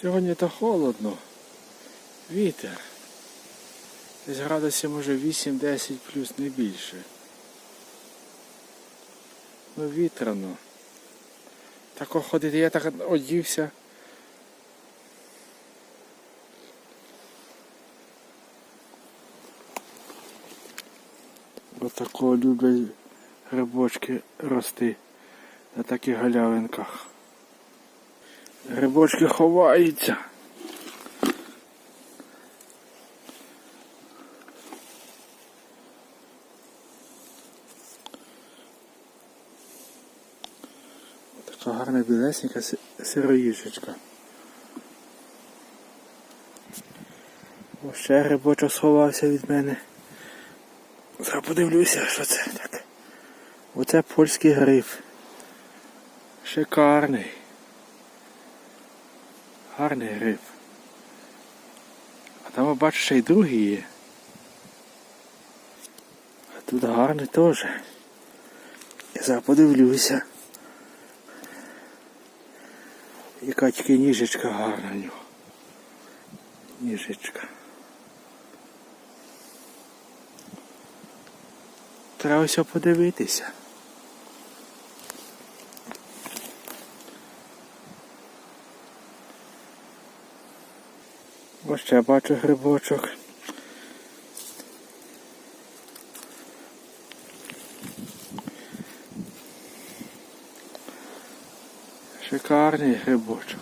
Сьогодні то холодно. Вітер. Десь градусів може 8-10 плюс не більше. Ну вітряно. Тако ходити, я так одівся. Отако люблять грибочки рости на таких галявинках. Грибочки ховаються. Така гарна білесенька си- сироїжечка. О, ще грибочок сховався від мене. Зараз подивлюся, що це таке. Оце польський гриб. Шикарний. Гарний гриб. А там я бачу ще й другий є. А тут гарний теж. Я зараз подивлюся. Яка тільки ніжечка гарна в нього. Ніжечка. Треба все подивитися. Ось ще бачу грибочок. Шикарний грибочок.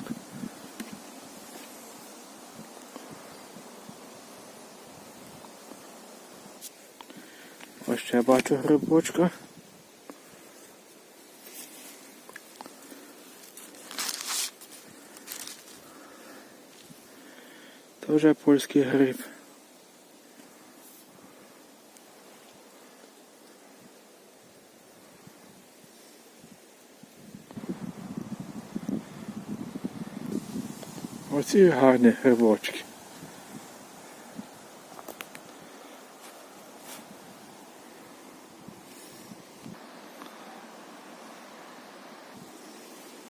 Ось ще бачу грибочка. Тоже польський гриб. Оці гарні грибочки.